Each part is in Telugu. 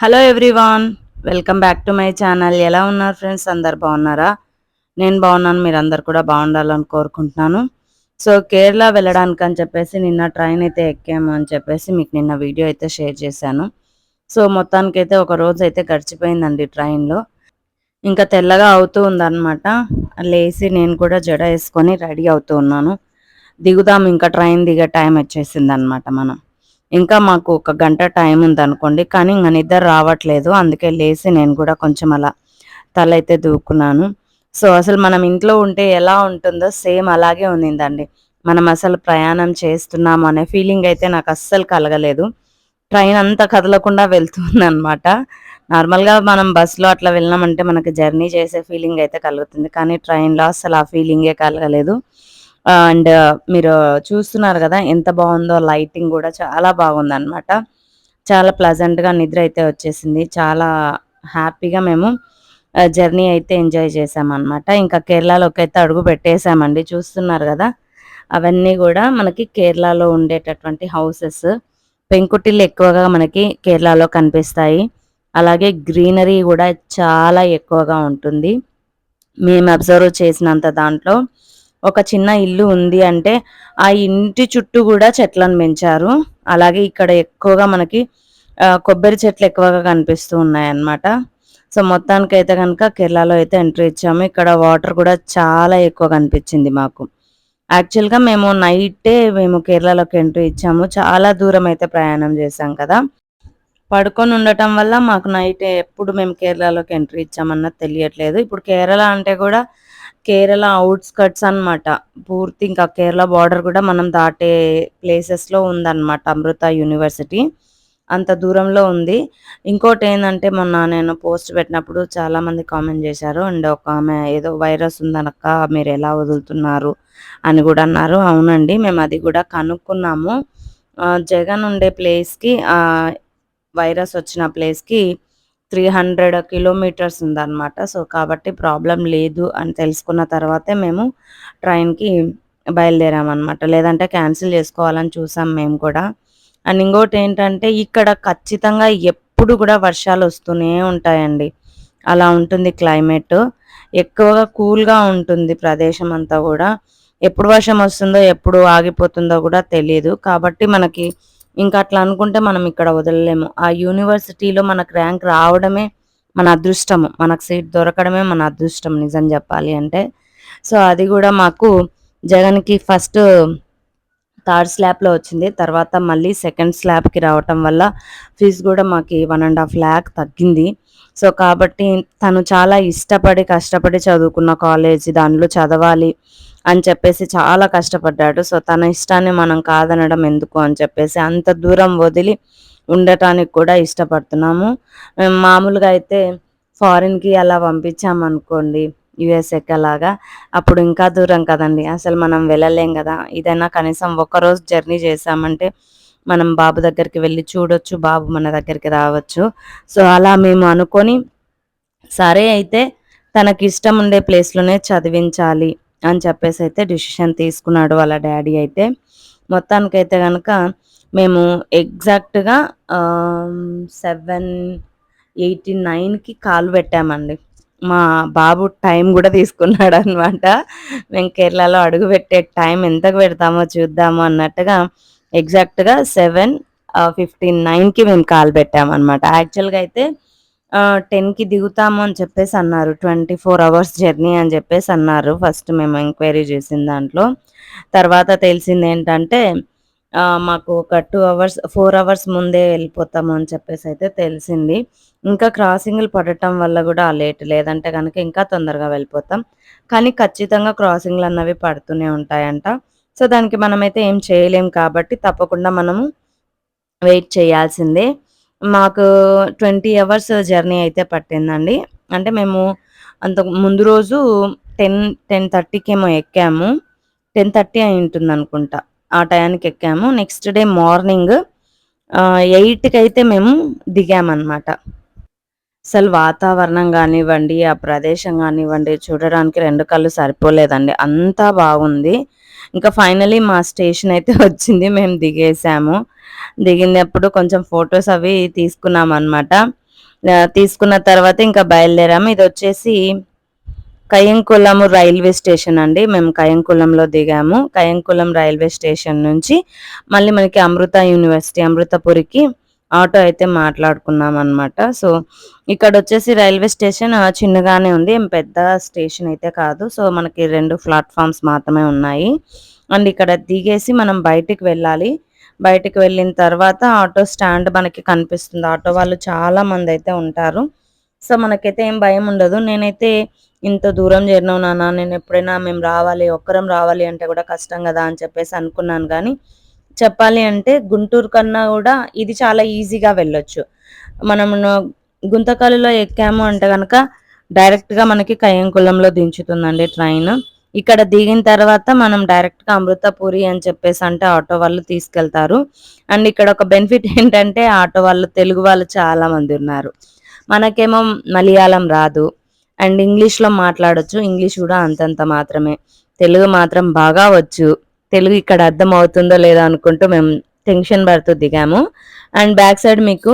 Hello everyone welcome back to my channel ఎలా ఉన్నారు ఫ్రెండ్స్ అందరు బాగున్నారా? నేను బాగున్నాను మీరు అందరు కూడా బాగుండాలని కోరుకుంటున్నాను. సో కేరళ వెళ్ళడానికి అని చెప్పేసి నిన్న ట్రైన్ అయితే ఎక్కాము అని చెప్పేసి మీకు నిన్న వీడియో అయితే షేర్ చేశాను. సో మొత్తానికైతే ఒక రోజు అయితే గడిచిపోయిందండి ట్రైన్లో ఇంకా తెల్లగా అవుతూ ఉందన్నమాట. లేచి నేను కూడా జడ వేసుకొని రెడీ అవుతూ ఉన్నాను. దిగుదాం ఇంకా ట్రైన్ దిగే టైం వచ్చేసింది అనమాట మనం. ఇంకా మాకు ఒక గంట టైం ఉంది అనుకోండి కానీ ఇంకా నిద్ర రావట్లేదు. అందుకే లేచి నేను కూడా కొంచెం అలా తల అయితే దూకున్నాను. సో అసలు మనం ఇంట్లో ఉంటే ఎలా ఉంటుందో సేమ్ అలాగే ఉండిందండి. మనం అసలు ప్రయాణం చేస్తున్నాము అనే ఫీలింగ్ అయితే నాకు అస్సలు కలగలేదు. ట్రైన్ అంతా కదలకుండా వెళ్తుంది అనమాట నార్మల్గా మనం బస్సులో అట్లా వెళ్ళినామంటే మనకి జర్నీ చేసే ఫీలింగ్ అయితే కలుగుతుంది కానీ ట్రైన్లో అసలు ఆ ఫీలింగే కలగలేదు. అండ్ మీరు చూస్తున్నారు కదా ఎంత బాగుందో లైటింగ్ కూడా చాలా బాగుందన్నమాట. చాలా ప్లజెంట్గా నిద్ర అయితే వచ్చేసింది. చాలా హ్యాపీగా మేము జర్నీ అయితే ఎంజాయ్ చేసామన్నమాట. ఇంకా కేరళలోకి అయితే అడుగు పెట్టేసామండి. చూస్తున్నారు కదా అవన్నీ కూడా మనకి కేరళలో ఉండేటటువంటి హౌసెస్ పెంకుటిల్లు ఎక్కువగా మనకి కేరళలో కనిపిస్తాయి. అలాగే గ్రీనరీ కూడా చాలా ఎక్కువగా ఉంటుంది. మేము అబ్జర్వ్ చేసినంత దాంట్లో ఒక చిన్న ఇల్లు ఉంది అంటే ఆ ఇంటి చుట్టూ కూడా చెట్లను పెంచారు. అలాగే ఇక్కడ ఎక్కువగా మనకి కొబ్బరి చెట్లు ఎక్కువగా కనిపిస్తూ ఉన్నాయి అన్నమాట సో మొత్తానికి అయితే కనుక కేరళలో అయితే ఎంట్రీ ఇచ్చాము. ఇక్కడ వాటర్ కూడా చాలా ఎక్కువ కనిపించింది మాకు. యాక్చువల్గా మేము నైటే మేము కేరళలోకి ఎంట్రీ ఇచ్చాము. చాలా దూరం అయితే ప్రయాణం చేశాం కదా. పడుకొని ఉండటం వల్ల మాకు నైట్ ఎప్పుడు మేము కేరళలోకి ఎంట్రీ ఇచ్చామన్నది తెలియట్లేదు. ఇప్పుడు కేరళ అంటే కూడా కేరళ అవుట్స్కట్స్ అనమాట పూర్తి ఇంకా కేరళ బార్డర్ కూడా మనం దాటే ప్లేసెస్లో ఉందన్నమాట అమృత యూనివర్సిటీ. అంత దూరంలో ఉంది. ఇంకోటి ఏంటంటే మొన్న నేను పోస్ట్ పెట్టినప్పుడు చాలామంది కామెంట్ చేశారు. అండ్ ఒక ఆమె ఏదో వైరస్ ఉందనక్క మీరు ఎలా వదులుతున్నారు అని కూడా అన్నారు. అవునండి మేము అది కూడా కనుక్కున్నాము. జగన్ ఉండే ప్లేస్కి వైరస్ వచ్చిన ప్లేస్కి త్రీ హండ్రెడ్ కిలోమీటర్స్ ఉందన్నమాట. సో కాబట్టి ప్రాబ్లం లేదు అని తెలుసుకున్న తర్వాతే మేము ట్రైన్కి బయలుదేరామన్నమాట. లేదంటే క్యాన్సిల్ చేసుకోవాలని చూసాం మేము కూడా. అండ్ ఇంకోటి ఏంటంటే ఇక్కడ ఖచ్చితంగా ఎప్పుడు కూడా వర్షాలు వస్తూనే ఉంటాయండి. అలా ఉంటుంది క్లైమేట్. ఎక్కువగా కూల్గా ఉంటుంది ప్రదేశం అంతా కూడా. ఎప్పుడు వర్షం వస్తుందో ఎప్పుడు ఆగిపోతుందో కూడా తెలియదు కాబట్టి మనకి ఇంకా అట్లా అనుకుంటే మనం ఇక్కడ వదలలేము. ఆ యూనివర్సిటీలో మనకు ర్యాంక్ రావడమే మన అదృష్టము. మనకు సీట్ దొరకడమే మన అదృష్టం నిజం చెప్పాలి అంటే. సో అది కూడా మాకు జగన్కి ఫస్ట్ థర్డ్ స్లాబ్లో వచ్చింది. తర్వాత మళ్ళీ సెకండ్ స్లాబ్కి రావటం వల్ల ఫీజు కూడా మాకు వన్ అండ్ హాఫ్ ల్యాక్ తగ్గింది. సో కాబట్టి తను చాలా ఇష్టపడి కష్టపడి చదువుకున్న కాలేజ్ దానిలో చదవాలి. అని చెప్పేసి చాలా కష్టపడ్డాడు. సో తన ఇష్టాన్ని మనం కాదనడం ఎందుకు అని చెప్పేసి అంత దూరం వదిలి ఉండటానికి కూడా ఇష్టపడుతున్నాము. మేము మామూలుగా అయితే ఫారిన్కి అలా పంపించామనుకోండి యుఎస్ఏకి అలాగా అప్పుడు ఇంకా దూరం కదండి. అసలు మనం వెళ్ళలేం కదా. ఇదైనా కనీసం ఒక రోజు జర్నీ చేసామంటే మనం బాబు దగ్గరికి వెళ్ళి చూడొచ్చు బాబు మన దగ్గరికి రావచ్చు. సో అలా మేము అనుకొని సరే అయితే తనకి ఇష్టం ఉండే ప్లేస్లోనే చదివించాలి. అని చెప్పేసి అయితే డిసిషన్ తీసుకున్నాడు వాళ్ళ డాడీ అయితే. మొత్తానికైతే కనుక మేము ఎగ్జాక్ట్గా సెవెన్ ఎయిటీ నైన్కి కాలు పెట్టామండి. మా బాబు టైం కూడా తీసుకున్నాడు అనమాట మేము కేరళలో అడుగు పెట్టే టైం ఎంతకు పెడతామో చూద్దాము అన్నట్టుగా ఎగ్జాక్ట్గా సెవెన్ ఫిఫ్టీన్ నైన్కి మేము కాల్ పెట్టామన్నమాట. యాక్చువల్గా అయితే టెన్కి దిగుతాము అని చెప్పేసి అన్నారు. ట్వంటీ ఫోర్ అవర్స్ జర్నీ అని చెప్పేసి అన్నారు. ఫస్ట్ మేము ఎంక్వైరీ చేసిన దాంట్లో. తర్వాత తెలిసింది ఏంటంటే మాకు ఒక టూ అవర్స్ ఫోర్ అవర్స్ ముందే వెళ్ళిపోతాము అని చెప్పేసి అయితే తెలిసింది. ఇంకా క్రాసింగ్లు పడటం వల్ల కూడా లేట్ లేదంటే కనుక ఇంకా తొందరగా వెళ్ళిపోతాం. కానీ ఖచ్చితంగా క్రాసింగ్లు అన్నవి పడుతూనే ఉంటాయంట. సో దానికి మనమైతే ఏం చేయలేం కాబట్టి తప్పకుండా మనము వెయిట్ చేయాల్సిందే. మాకు ట్వంటీ అవర్స్ జర్నీ అయితే పట్టిందండి. అంటే మేము అంత ముందు రోజు టెన్ టెన్ థర్టీకి ఏమో ఎక్కాము. టెన్ థర్టీ అయి ఉంటుంది అనుకుంటా ఆ టయానికి ఎక్కాము. నెక్స్ట్ డే మార్నింగ్ ఎయిట్కి అయితే మేము దిగామన్నమాట. అసలు వాతావరణం కానివ్వండి ఆ ప్రదేశం కానివ్వండి చూడడానికి రెండు కళ్ళు సరిపోలేదండి. అంతా బాగుంది. ఇంకా ఫైనలీ మా స్టేషన్ అయితే వచ్చింది. మేము దిగేసాము. దిగినప్పుడు కొంచెం ఫొటోస్ అవి తీసుకున్నాం అనమాట తీసుకున్న తర్వాత ఇంకా బయలుదేరాము. ఇది వచ్చేసి కయంకులము రైల్వే స్టేషన్ అండి. మేము కయంకులంలో దిగాము. కయంకులం రైల్వే స్టేషన్ నుంచి మళ్ళీ మనకి అమృత యూనివర్సిటీ అమృతపురికి ఆటో అయితే మాట్లాడుకున్నాం అనమాట సో ఇక్కడ వచ్చేసి రైల్వే స్టేషన్ చిన్నగానే ఉంది. ఏం పెద్ద స్టేషన్ అయితే కాదు. సో మనకి రెండు ప్లాట్ఫామ్స్ మాత్రమే ఉన్నాయి. అండ్ ఇక్కడ దిగేసి మనం బయటికి వెళ్ళాలి. బయటికి వెళ్ళిన తర్వాత ఆటో స్టాండ్ మనకి కనిపిస్తుంది. ఆటో వాళ్ళు చాలా మంది అయితే ఉంటారు. సో మనకైతే ఏం భయం ఉండదు. నేనైతే ఇంత దూరం చేరినావు నాన్న. నేను ఎప్పుడైనా మేము రావాలి ఒక్కరం రావాలి అంటే కూడా కష్టం కదా అని చెప్పేసి అనుకున్నాను కానీ చెప్పాలి అంటే గుంటూరు కన్నా కూడా ఇది చాలా ఈజీగా వెళ్ళొచ్చు. మనం గుంతకలులో ఎక్కాము అంటే కనుక డైరెక్ట్గా మనకి కయ్యంకులంలో దించుతుందండి ట్రైన్. ఇక్కడ దిగిన తర్వాత మనం డైరెక్ట్గా అమృతపూరి అని చెప్పేసి అంటే ఆటో వాళ్ళు తీసుకెళ్తారు. అండ్ ఇక్కడ ఒక బెనిఫిట్ ఏంటంటే ఆటో వాళ్ళు తెలుగు వాళ్ళు చాలా మంది ఉన్నారు. మనకేమో మలయాళం రాదు. అండ్ ఇంగ్లీష్లో మాట్లాడొచ్చు. ఇంగ్లీష్ కూడా అంతంత మాత్రమే. తెలుగు మాత్రం బాగా వచ్చు. తెలుగు ఇక్కడ అర్థం అవుతుందో లేదో అనుకుంటూ మేము టెన్షన్ పడుతూ దిగాము. అండ్ బ్యాక్ సైడ్ మీకు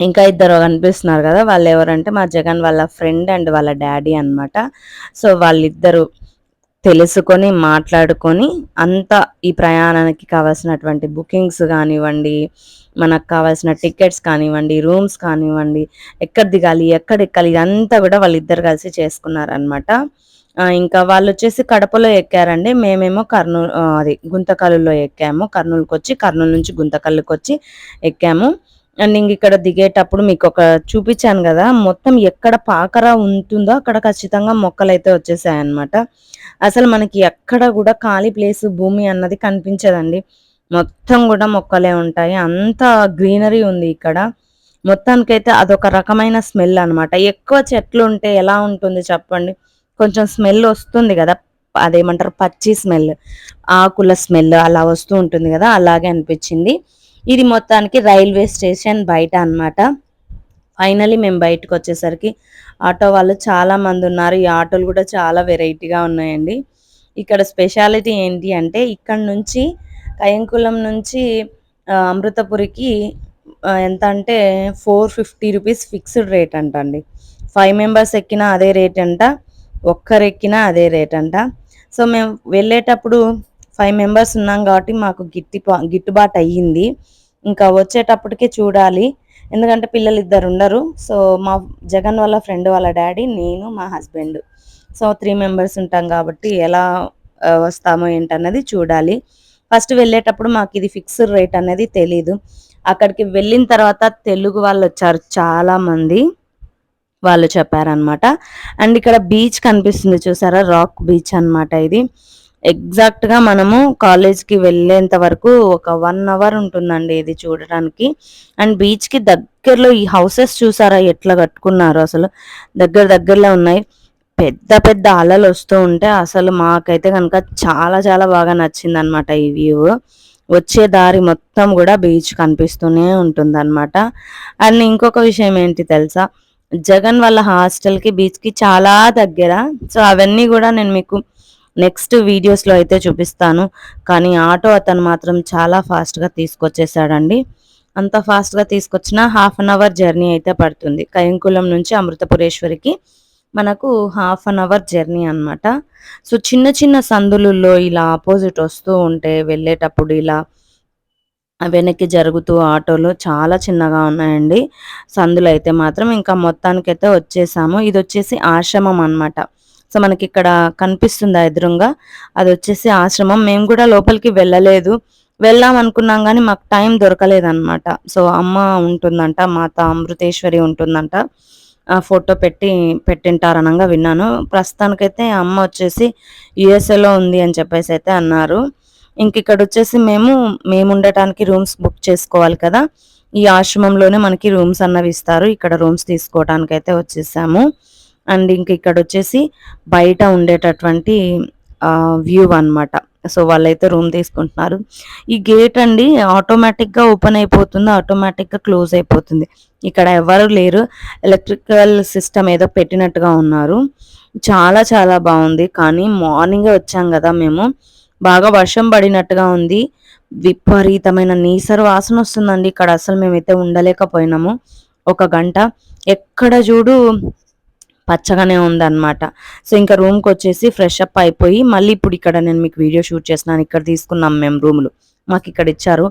ఇంకా ఇద్దరు కనిపిస్తున్నారు కదా. వాళ్ళు ఎవరంటే మా జగన్ వాళ్ళ ఫ్రెండ్ అండ్ వాళ్ళ డాడీ అనమాట సో వాళ్ళిద్దరు తెలుసుకొని మాట్లాడుకొని అంత ఈ ప్రయాణానికి కావాల్సినటువంటి బుకింగ్స్ కానివ్వండి మనకు కావాల్సిన టికెట్స్ కానివ్వండి రూమ్స్ కానివ్వండి ఎక్కడ దిగాలి ఎక్కడ ఎక్కాలి ఇదంతా కూడా వాళ్ళిద్దరు కలిసి చేసుకున్నారనమాట ఇంకా వాళ్ళు వచ్చేసి కడపలో ఎక్కారండి. మేమేమో కర్నూలు అది గుంతకల్లులో ఎక్కాము. కర్నూలుకి వచ్చి కర్నూలు నుంచి గుంతకల్లుకి వచ్చి ఎక్కాము. అండ్ ఇంక ఇక్కడ దిగేటప్పుడు మీకు ఒక చూపించాను కదా మొత్తం ఎక్కడ పాకరా ఉంటుందో అక్కడ ఖచ్చితంగా మొక్కలు అయితే వచ్చేసాయి అనమాట అసలు మనకి ఎక్కడ కూడా ఖాళీ ప్లేస్ భూమి అన్నది కనిపించదండి. మొత్తం కూడా మొక్కలే ఉంటాయి. అంత గ్రీనరీ ఉంది ఇక్కడ. మొత్తానికైతే అదొక రకమైన స్మెల్ అనమాట ఎక్కువ చెట్లు ఉంటే ఎలా ఉంటుంది చెప్పండి? కొంచెం స్మెల్ వస్తుంది కదా అదేమంటారు? పచ్చి స్మెల్ ఆకుల స్మెల్ అలా వస్తూ ఉంటుంది కదా అలాగే అనిపించింది. ఇది మొత్తానికి రైల్వే స్టేషన్ బయట అనమాట ఫైనలీ మేము బయటకు వచ్చేసరికి ఆటో వాళ్ళు చాలామంది ఉన్నారు. ఈ ఆటోలు కూడా చాలా వెరైటీగా ఉన్నాయండి. ఇక్కడ స్పెషాలిటీ ఏంటి అంటే ఇక్కడ నుంచి కయంకులం నుంచి అమృతపురికి ఎంత అంటే four fifty rupees fixed rate అంట అండి ఫైవ్ మెంబర్స్ ఎక్కినా అదే రేట్ అంట ఒక్కరు ఎక్కినా అదే రేట్ అంట. సో మేము వెళ్ళేటప్పుడు ఫైవ్ మెంబర్స్ ఉన్నాం కాబట్టి మాకు గిట్టి గిట్టుబాటు అయ్యింది. ఇంకా వచ్చేటప్పటికి చూడాలి. ఎందుకంటే పిల్లలు ఇద్దరు ఉండరు. సో మా జగన్ వాళ్ళ ఫ్రెండ్ వాళ్ళ డాడీ నేను మా హస్బెండ్ సో త్రీ మెంబర్స్ ఉంటాం కాబట్టి ఎలా వస్తామో ఏంటన్నది చూడాలి. ఫస్ట్ వెళ్ళేటప్పుడు మాకు ఇది ఫిక్స్డ్ రేట్ అనేది తెలీదు. అక్కడికి వెళ్ళిన తర్వాత తెలుగు వాళ్ళు వచ్చారు చాలామంది వాళ్ళు చెప్పారనమాట అండ్ ఇక్కడ బీచ్ కనిపిస్తుంది చూసారా? రాక్ బీచ్ అనమాట ఇది. ఎగ్జాక్ట్గా మనము కాలేజ్కి వెళ్ళేంత వరకు ఒక వన్ అవర్ ఉంటుందండి ఇది చూడటానికి అండ్ బీచ్కి దగ్గరలో ఈ హౌసెస్ చూసారా? ఎట్లా కట్టుకున్నారు అసలు? దగ్గర దగ్గరలో ఉన్నాయి. పెద్ద పెద్ద అలలు వస్తూ ఉంటే అసలు మాకైతే కనుక చాలా చాలా బాగా నచ్చింది అనమాట ఈ వ్యూ. వచ్చే దారి మొత్తం కూడా బీచ్ కనిపిస్తూనే ఉంటుంది అనమాట అండ్ ఇంకొక విషయం ఏంటి తెలుసా? జగన్ వాళ్ళ హాస్టల్కి బీచ్కి చాలా దగ్గర. సో అవన్నీ కూడా నేను మీకు నెక్స్ట్ వీడియోస్లో అయితే చూపిస్తాను. కానీ ఆటో అతను మాత్రం చాలా ఫాస్ట్గా తీసుకొచ్చేసాడండి. అంత ఫాస్ట్గా తీసుకొచ్చిన హాఫ్ అన్ అవర్ జర్నీ అయితే పడుతుంది. కయంకులం నుంచి అమృతపురేశ్వరికి మనకు హాఫ్ అన్ అవర్ జర్నీ అనమాట సో చిన్న చిన్న సందులలో ఇలా ఆపోజిట్ వస్తూ ఉంటే వెళ్ళేటప్పుడు ఇలా వెనక్కి జరుగుతూ ఆటోలు చాలా చిన్నగా ఉన్నాయండి. సందులు అయితే మాత్రం ఇంకా మొత్తానికైతే వచ్చేసాము. ఇది వచ్చేసి ఆశ్రమం అనమాట సో మనకి ఇక్కడ కనిపిస్తుంది ఎదురుగా? అది వచ్చేసి ఆశ్రమం. మేము కూడా లోపలికి వెళ్ళలేదు. వెళ్దాం అనుకున్నాం కానీ మాకు టైం దొరకలేదన్నమాట. సో అమ్మ ఉంటుందంట మాత అమృతేశ్వరి ఉంటుందంట. ఆ ఫోటో పెట్టి పెట్టింటారనంగా విన్నాను. ప్రస్తుతానికైతే అమ్మ వచ్చేసి యుఎస్ఏలో ఉంది అని చెప్పేసి అయితే అన్నారు. ఇంక ఇక్కడ వచ్చేసి మేము మేము ఉండటానికి రూమ్స్ బుక్ చేసుకోవాలి కదా. ఈ ఆశ్రమంలోనే మనకి రూమ్స్ అన్నవి ఇస్తారు. ఇక్కడ రూమ్స్ తీసుకోవడానికి అయితే వచ్చేసాము. అండ్ ఇంక ఇక్కడ వచ్చేసి బయట ఉండేటటువంటి వ్యూ అనమాట సో వాళ్ళైతే రూమ్ తీసుకుంటున్నారు. ఈ గేట్ అండి ఆటోమేటిక్గా ఓపెన్ అయిపోతుంది ఆటోమేటిక్గా క్లోజ్ అయిపోతుంది. ఇక్కడ ఎవరు లేరు ఎలక్ట్రికల్ సిస్టమ్ ఏదో పెట్టినట్టుగా ఉన్నారు. చాలా చాలా బాగుంది. కానీ మార్నింగే వచ్చాం కదా మేము. బాగా వర్షం పడినట్టుగా ఉంది. విపరీతమైన నీసరు వాసన వస్తుందండి. ఇక్కడ అసలు మేమైతే ఉండలేకపోయినాము. ఒక గంట. ఎక్కడ చూడు పచ్చగానే ఉందన్నమాట. సో ఇంకా రూమ్కి వచ్చేసి ఫ్రెష్ అప్ అయిపోయి మళ్ళీ ఇప్పుడు ఇక్కడ నేను మీకు వీడియో షూట్ చేస్తున్నాను. ఇక్కడ తీసుకున్నాం మేము రూములు. మాకు ఇక్కడ ఇచ్చారు.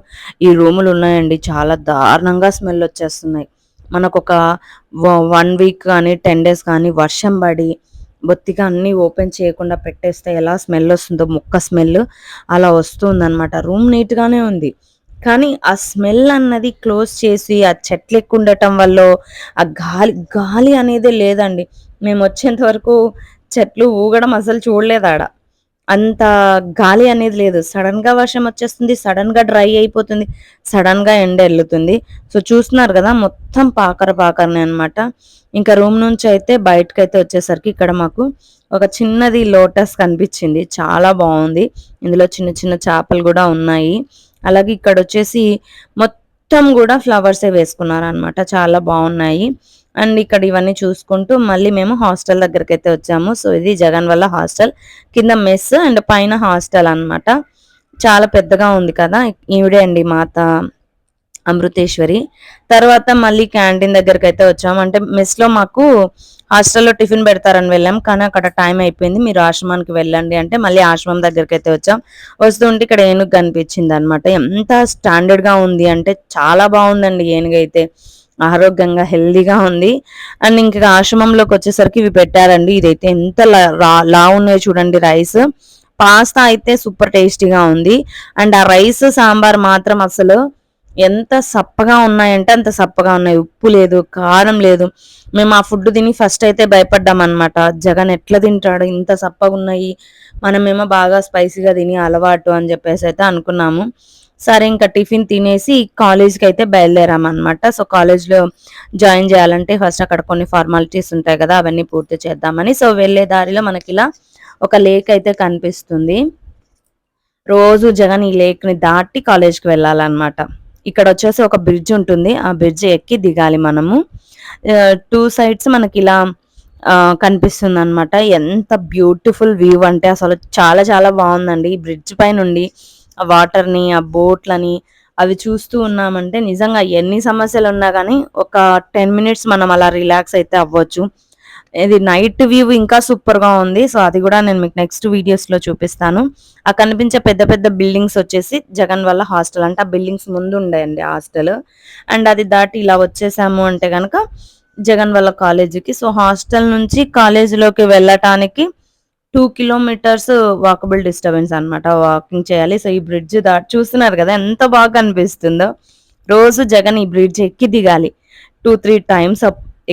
ఈ రూములు ఉన్నాయండి. చాలా దారుణంగా స్మెల్ వచ్చేస్తున్నాయి. మనకు ఒక వన్ వీక్ కానీ టెన్ డేస్ కానీ వర్షం పడి బొత్తిగా అన్నీ ఓపెన్ చేయకుండా పెట్టేస్తే ఎలా స్మెల్ వస్తుందో ముక్క స్మెల్ అలా వస్తుందన్నమాట. రూమ్ నీట్గానే ఉంది. కానీ ఆ స్మెల్ అన్నది క్లోజ్ చేసి ఆ చెట్లు ఎక్కువ ఉండటం వల్ల ఆ గాలి గాలి అనేది లేదండి. మేము వచ్చేంత వరకు చెట్లు ఊగడం అసలు చూడలేదు ఆడ. అంత గాలి అనేది లేదు. సడన్గా వర్షం వచ్చేస్తుంది సడన్గా డ్రై అయిపోతుంది సడన్గా ఎండ వెళ్తుంది సో చూస్తున్నారు కదా మొత్తం పాకర పాకరనే అనమాట ఇంకా రూమ్ నుంచి అయితే బయటకు అయితే వచ్చేసరికి ఇక్కడ మాకు ఒక చిన్నది లోటస్ కనిపించింది. చాలా బాగుంది. ఇందులో చిన్న చిన్న చేపలు కూడా ఉన్నాయి. అలాగే ఇక్కడ వచ్చేసి మొత్తం కూడా ఫ్లవర్సే వేసుకున్నారు అనమాట చాలా బాగున్నాయి. అండ్ ఇక్కడ ఇవన్నీ చూసుకుంటూ మళ్ళీ మేము హాస్టల్ దగ్గరికి అయితే వచ్చాము. సో ఇది జగన్ వల్ల హాస్టల్. కింద మెస్ అండ్ పైన హాస్టల్ అన్నమాట. చాలా పెద్దగా ఉంది కదా. ఈవిడే అండి మాత అమృతేశ్వరి. తర్వాత మళ్ళీ క్యాంటీన్ దగ్గరికి అయితే వచ్చాము. అంటే మెస్లో మాకు హాస్టల్లో టిఫిన్ పెడతారని వెళ్ళాం. కానీ అక్కడ టైం అయిపోయింది. మీరు ఆశ్రమానికి వెళ్ళండి అంటే మళ్ళీ ఆశ్రమం దగ్గరికి అయితే వచ్చాం. వస్తుంటే ఇక్కడ ఏనుగు కనిపించింది అనమాట ఎంత స్టాండర్డ్గా ఉంది అంటే చాలా బాగుందండి ఏనుగు అయితే. ఆరోగ్యంగా హెల్దీగా ఉంది. అండ్ ఇంకా ఆశ్రమంలోకి వచ్చేసరికి ఇవి పెట్టారండి. ఇదైతే ఎంత లా- లా ఉన్నాయో చూడండి రైస్. పాస్తా అయితే సూపర్ టేస్టీగా ఉంది. అండ్ ఆ రైస్ సాంబార్ మాత్రం అసలు ఎంత సప్పగా ఉన్నాయంటే అంత సప్పగా ఉన్నాయి. ఉప్పు లేదు కారం లేదు. మేము ఆ ఫుడ్ తిని ఫస్ట్ అయితే భయపడ్డాం అనమాట జగన్ ఎట్లా తింటాడు? ఇంత సప్పగా ఉన్నాయి. మనమేమో బాగా స్పైసీగా తిని అలవాటు అని చెప్పేసి అయితే అనుకున్నాము. సరే ఇంకా టిఫిన్ తినేసి కాలేజ్కి అయితే బయలుదేరాం సో కాలేజ్లో జాయిన్ చేయాలంటే ఫస్ట్ అక్కడ కొన్ని ఫార్మాలిటీస్ ఉంటాయి కదా అవన్నీ పూర్తి చేద్దామని. సో వెళ్ళే దారిలో మనకి ఇలా ఒక లేక్ అయితే కనిపిస్తుంది. రోజు జగన్ ఈ లేక్ని దాటి కాలేజ్కి వెళ్ళాలన్నమాట. ఇక్కడ వచ్చేసి ఒక బ్రిడ్జ్ ఉంటుంది. ఆ బ్రిడ్జ్ ఎక్కి దిగాలి మనము. టూ సైడ్స్ మనకి ఇలా కనిపిస్తుంది అనమాట ఎంత బ్యూటిఫుల్ వ్యూ అంటే అసలు చాలా చాలా బాగుందండి. ఈ బ్రిడ్జ్ పైనుండి ఆ వాటర్ని ఆ బోట్లని అవి చూస్తూ ఉన్నామంటే నిజంగా ఎన్ని సమస్యలు ఉన్నా కానీ ఒక టెన్ మినిట్స్ మనం అలా రిలాక్స్ అయితే అవ్వచ్చు. ఇది నైట్ వ్యూ ఇంకా సూపర్గా ఉంది. సో అది కూడా నేను మీకు నెక్స్ట్ వీడియోస్లో చూపిస్తాను. ఆ కనిపించే పెద్ద పెద్ద బిల్డింగ్స్ వచ్చేసి జగన్ వల్ల హాస్టల్ అంటే ఆ బిల్డింగ్స్ ముందు ఉండేయండి హాస్టల్. అండ్ అది దాటి ఇలా వచ్చేసాము అంటే కనుక జగన్ వల్ల కాలేజీకి. సో హాస్టల్ నుంచి కాలేజీలోకి వెళ్ళటానికి టూ కిలోమీటర్స్ వాకబుల్ డిస్టర్బెన్స్ అనమాట వాకింగ్ చేయాలి. సో ఈ బ్రిడ్జ్ దా చూస్తున్నారు కదా ఎంత బాగా అనిపిస్తుందో. రోజు జగన్ ఈ బ్రిడ్జ్ ఎక్కి దిగాలి. టూ త్రీ టైమ్స్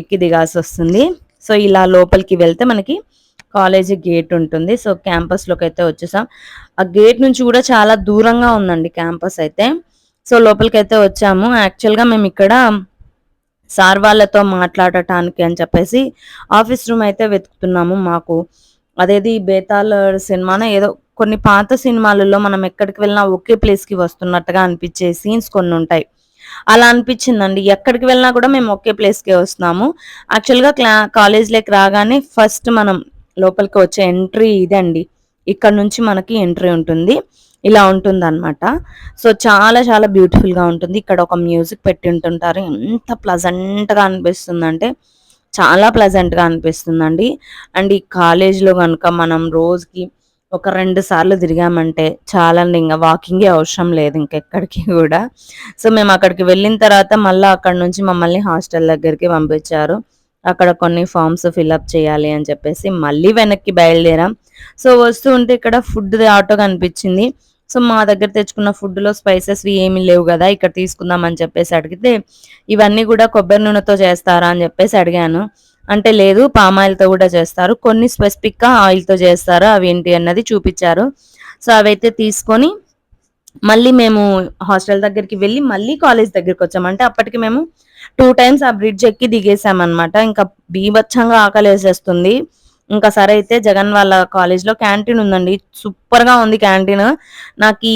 ఎక్కి దిగాల్సి వస్తుంది. సో ఇలా లోపలికి వెళ్తే మనకి కాలేజీ గేట్ ఉంటుంది. సో క్యాంపస్లోకి అయితే వచ్చేసాం. ఆ గేట్ నుంచి కూడా చాలా దూరంగా ఉందండి క్యాంపస్ అయితే. సో లోపలికి అయితే వచ్చాము యాక్చువల్గా మేము ఇక్కడ సార్ వాళ్ళతో మాట్లాడటానికి అని చెప్పేసి ఆఫీస్ రూమ్ అయితే వెతుకుతున్నాము మాకు. అదేది బేతాల్ సినిమానే ఏదో కొన్ని పాత సినిమాలలో మనం ఎక్కడికి వెళ్ళినా ఒకే ప్లేస్కి వస్తున్నట్టుగా అనిపించే సీన్స్ కొన్ని ఉంటాయి. అలా అనిపించిందండి. ఎక్కడికి వెళ్ళినా కూడా మేము ఒకే ప్లేస్కి వస్తున్నాము. యాక్చువల్గా క్లా కాలేజ్లోకి రాగానే ఫస్ట్ మనం లోపలికి వచ్చే ఎంట్రీ ఇదండి. ఇక్కడ నుంచి మనకి ఎంట్రీ ఉంటుంది. ఇలా ఉంటుంది అనమాట సో చాలా చాలా బ్యూటిఫుల్గా ఉంటుంది. ఇక్కడ ఒక మ్యూజిక్ పెట్టి ఉంటుంటారు. ఎంత ప్లజెంట్గా అనిపిస్తుంది అంటే చాలా ప్లెజెంట్గా అనిపిస్తుందండి. అండ్ ఈ కాలేజ్లో కనుక మనం రోజుకి ఒక రెండు సార్లు తిరిగామంటే చాలా ఇంకా వాకింగే అవసరం లేదు ఇంకెక్కడికి కూడా. సో మేము అక్కడికి వెళ్ళిన తర్వాత మళ్ళీ అక్కడ నుంచి మమ్మల్ని హాస్టల్ దగ్గరికి పంపించారు. అక్కడ కొన్ని ఫామ్స్ ఫిల్అప్ చేయాలి అని చెప్పేసి మళ్ళీ వెనక్కి బయలుదేరాం. సో వస్తూ ఉంటే ఇక్కడ ఫుడ్ ఆటో కనిపించింది. సో మా దగ్గర తెచ్చుకున్న ఫుడ్లో స్పైసెస్వి ఏమీ లేవు కదా ఇక్కడ తీసుకుందాం అని చెప్పేసి అడిగితే ఇవన్నీ కూడా కొబ్బరి నూనెతో చేస్తారా? అని చెప్పేసి అడిగాను. అంటే లేదు పామాయిల్తో కూడా చేస్తారు. కొన్ని స్పెసిఫిక్గా ఆయిల్తో చేస్తారు అవి ఏంటి అన్నది చూపించారు. సో అవైతే తీసుకొని మళ్ళీ మేము హాస్టల్ దగ్గరికి వెళ్ళి మళ్ళీ కాలేజ్ దగ్గరికి వచ్చామంటే అప్పటికి మేము టూ టైమ్స్ ఆ బ్రిడ్జ్ ఎక్కి దిగేసాం అనమాట ఇంకా బీభత్సంగా ఆకలి వేసేస్తుంది ఇంకా సరే అయితే జగన్ వాళ్ళ కాలేజ్లో క్యాంటీన్ ఉందండి. సూపర్గా ఉంది క్యాంటీన్. నాకు ఈ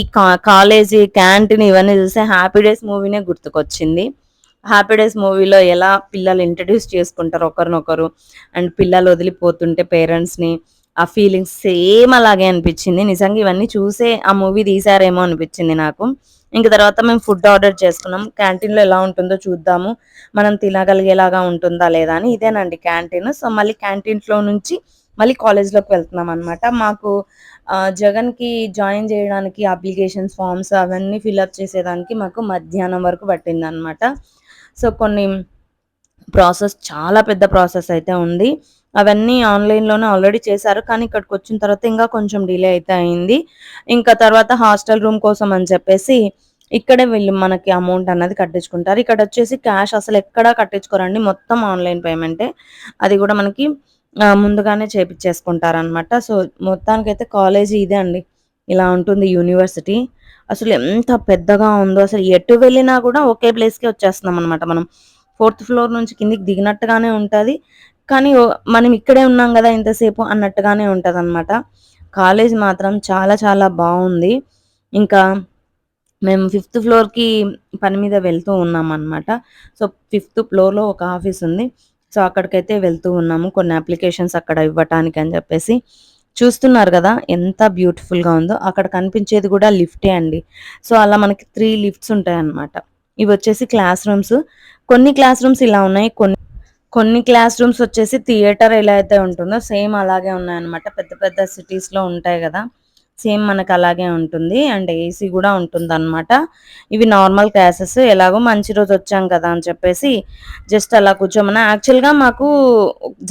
కాలేజ్ క్యాంటీన్ ఇవన్నీ చూస్తే హ్యాపీ డేస్ మూవీనే గుర్తుకొచ్చింది. హ్యాపీ డేస్ మూవీలో ఎలా పిల్లలు ఇంట్రడ్యూస్ చేసుకుంటారు ఒకరినొకరు అండ్ పిల్లలు వదిలిపోతుంటే పేరెంట్స్ని ఆ ఫీలింగ్స్ సేమ్ అలాగే అనిపించింది. నిజంగా ఇవన్నీ చూసే ఆ మూవీ తీసారేమో అనిపించింది నాకు. ఇంక తర్వాత మేము ఫుడ్ ఆర్డర్ చేసుకున్నాం. క్యాంటీన్లో ఎలా ఉంటుందో చూద్దాము. మనం తినగలిగేలాగా ఉంటుందా లేదా అని ఇదేనండి క్యాంటీన్ సో మళ్ళీ క్యాంటీన్లో నుంచి మళ్ళీ కాలేజ్లోకి వెళ్తున్నాం అనమాట మాకు జగన్కి జాయిన్ చేయడానికి అప్లికేషన్స్ ఫామ్స్ అవన్నీ ఫిల్అప్ చేసేదానికి మాకు మధ్యాహ్నం వరకు పట్టింది అనమాట సో కొన్ని ప్రాసెస్ చాలా పెద్ద ప్రాసెస్ అయితే ఉంది. అవన్నీ ఆన్లైన్లోనే ఆల్రెడీ చేశారు. కానీ ఇక్కడికి వచ్చిన తర్వాత ఇంకా కొంచెం డిలే అయితే అయింది. ఇంకా తర్వాత హాస్టల్ రూమ్ కోసం అని చెప్పేసి ఇక్కడే వీళ్ళు మనకి అమౌంట్ అన్నది కట్టించుకుంటారు. ఇక్కడ వచ్చేసి క్యాష్ అసలు ఎక్కడా కట్టించుకోరండి. మొత్తం ఆన్లైన్ పేమెంటే అది కూడా మనకి ముందుగానే చేపించేసుకుంటారనమాట సో మొత్తానికైతే కాలేజీ ఇదే అండి. ఇలా ఉంటుంది యూనివర్సిటీ అసలు ఎంత పెద్దగా ఉందో అసలు ఎటు వెళ్ళినా కూడా ఒకే ప్లేస్కే వచ్చేస్తున్నాం అనమాట మనం. ఫోర్త్ ఫ్లోర్ నుంచి కిందికి దిగినట్టుగానే ఉంటుంది. కానీ మనం ఇక్కడే ఉన్నాం కదా ఇంతసేపు అన్నట్టుగానే ఉంటుంది అనమాట కాలేజ్ మాత్రం చాలా చాలా బాగుంది. ఇంకా మేము ఫిఫ్త్ ఫ్లోర్కి పని మీద వెళ్తూ ఉన్నాం అనమాట సో ఫిఫ్త్ ఫ్లోర్లో ఒక ఆఫీస్ ఉంది. సో అక్కడికైతే వెళ్తూ ఉన్నాము. కొన్ని అప్లికేషన్స్ అక్కడ ఇవ్వటానికి అని చెప్పేసి. చూస్తున్నారు కదా ఎంత బ్యూటిఫుల్గా ఉందో. అక్కడ కనిపించేది కూడా లిఫ్టే అండి. సో అలా మనకి త్రీ లిఫ్ట్స్ ఉంటాయి అన్నమాట ఇవి వచ్చేసి క్లాస్ రూమ్స్. కొన్ని క్లాస్ రూమ్స్ ఇలా ఉన్నాయి. కొన్ని కొన్ని క్లాస్ రూమ్స్ వచ్చేసి థియేటర్ ఎలా అయితే ఉంటుందో సేమ్ అలాగే ఉన్నాయన్నమాట. పెద్ద పెద్ద సిటీస్లో ఉంటాయి కదా సేమ్ మనకు అలాగే ఉంటుంది. అండ్ ఏసీ కూడా ఉంటుంది అనమాట ఇవి నార్మల్ క్లాసెస్. ఎలాగో మంచి రోజు వచ్చాం కదా అని చెప్పేసి జస్ట్ అలా కూర్చోమన్నా. యాక్చువల్గా మాకు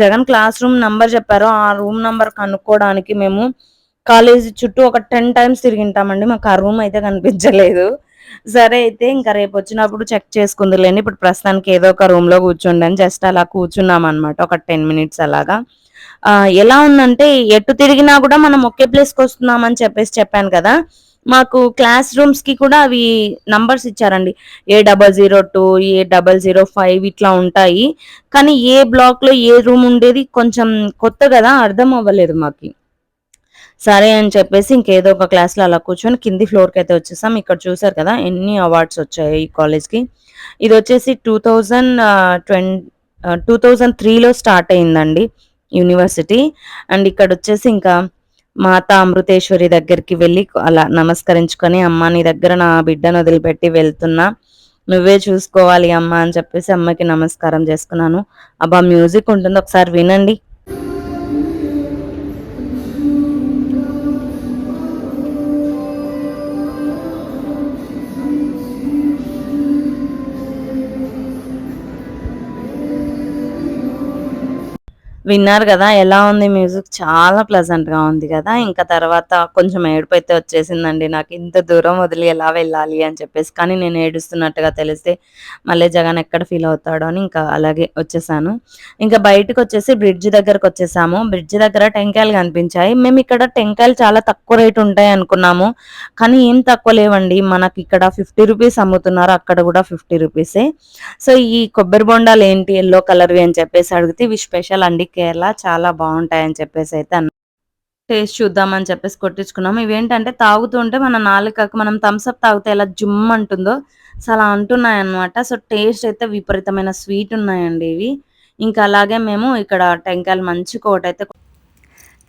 జగన్ క్లాస్ రూమ్ నంబర్ చెప్పారు. ఆ రూమ్ నంబర్ కనుక్కోవడానికి మేము కాలేజీ చుట్టూ ఒక టెన్ టైమ్స్ తిరిగింటామండి మాకు ఆ రూమ్ అయితే కనిపించలేదు. సరే అయితే ఇంకా రేపు వచ్చినప్పుడు చెక్ చేసుకుందిలేండి. ఇప్పుడు ప్రస్తుతానికి ఏదో ఒక రూమ్లో కూర్చుండని జస్ట్ అలా కూర్చున్నాం అనమాట ఒక టెన్ మినిట్స్ అలాగా. ఎలా ఉందంటే ఎటు తిరిగినా కూడా మనం ఒకే ప్లేస్కి వస్తున్నామని చెప్పేసి చెప్పాను కదా. మాకు క్లాస్ రూమ్స్కి కూడా అవి నంబర్స్ ఇచ్చారండి. A double zero two A double zero five ఇట్లా ఉంటాయి. కానీ ఏ బ్లాక్లో ఏ రూమ్ ఉండేది కొంచెం కొత్త కదా అర్థం అవ్వలేదు మాకు. సరే అని చెప్పేసి ఇంకేదో ఒక క్లాస్లో అలా కూర్చొని కింది ఫ్లోర్కి అయితే వచ్చేసాం. ఇక్కడ చూసారు కదా ఎన్ని అవార్డ్స్ వచ్చాయి ఈ కాలేజ్కి. ఇది వచ్చేసి two thousand twenty two thousand త్రీలో స్టార్ట్ అయిందండి యూనివర్సిటీ. అండ్ ఇక్కడ వచ్చేసి ఇంకా మాత అమృతేశ్వరి దగ్గరికి వెళ్ళి అలా నమస్కరించుకొని అమ్మ నీ దగ్గర నా బిడ్డను వదిలిపెట్టి వెళ్తున్నా. నువ్వే చూసుకోవాలి అమ్మ అని చెప్పేసి అమ్మకి నమస్కారం చేసుకున్నాను. అబ్బా మ్యూజిక్ ఉంటుంది. ఒకసారి వినండి. విన్నారు కదా ఎలా ఉంది మ్యూజిక్? చాలా ప్లెజెంట్గా ఉంది కదా. ఇంకా తర్వాత కొంచెం ఏడుపు అయితే వచ్చేసిందండి. నాకు ఇంత దూరం వదిలి ఎలా వెళ్ళాలి అని చెప్పేసి. కానీ నేను ఏడుస్తున్నట్టుగా తెలిస్తే మళ్ళీ జగన్ ఎక్కడ ఫీల్ అవుతాడో అని ఇంకా అలాగే వచ్చేసాను. ఇంకా బయటకు వచ్చేసి బ్రిడ్జ్ దగ్గరకు వచ్చేసాము. బ్రిడ్జ్ దగ్గర టెంకాయలు కనిపించాయి. మేము ఇక్కడ టెంకాయలు చాలా తక్కువ రేటు ఉంటాయి అనుకున్నాము. కానీ ఏం తక్కువ లేవండి. మనకి ఇక్కడ ఫిఫ్టీ రూపీస్ అమ్ముతున్నారు. అక్కడ కూడా ఫిఫ్టీ రూపీసే సో ఈ కొబ్బరి బొండాలు ఏంటి? ఎల్లో కలర్వి అని చెప్పేసి అడిగితే ఇవి స్పెషల్ అండి కేరళ చాలా బాగుంటాయి అని చెప్పేసి అయితే అన్న. టేస్ట్ చూద్దామని చెప్పేసి కొట్టించుకున్నాము ఇవేంటంటే తాగుతుంటే మన నాలుకకు మనం థమ్స్అప్ తాగితే ఎలా జుమ్ అంటుందో సో అలా అంటున్నాయి అనమాట సో టేస్ట్ అయితే విపరీతమైన స్వీట్ ఉన్నాయండి ఇవి. ఇంకా అలాగే మేము ఇక్కడ టెంకాయలు మంచి కోటైతే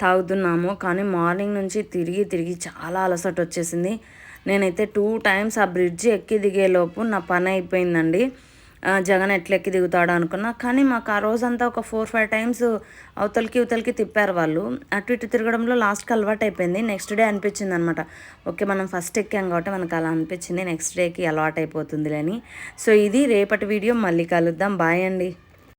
తాగుతున్నాము. కానీ మార్నింగ్ నుంచి తిరిగి తిరిగి చాలా అలసట వచ్చేసింది. నేనైతే టూ టైమ్స్ ఆ బ్రిడ్జ్ ఎక్కి దిగేలోపు నా పని అయిపోయిందండి. జగన్ ఎట్లెక్కి దిగుతాడు అనుకున్నా. కానీ మాకు ఆ రోజంతా ఒక ఫోర్ ఫైవ్ టైమ్స్ అవతలకి ఇవతలకి తిప్పారు వాళ్ళు. అటు ఇటు తిరగడంలో లాస్ట్కి అలవాటు అయిపోయింది. నెక్స్ట్ డే అనిపించింది అనమాట ఓకే మనం ఫస్ట్ ఎక్కాం కాబట్టి మనకు అలా అనిపించింది. నెక్స్ట్ డేకి అలవాటు అయిపోతుందిలేని. సో ఇది రేపటి వీడియో. మళ్ళీ కలుద్దాం. బాయ్ అండి.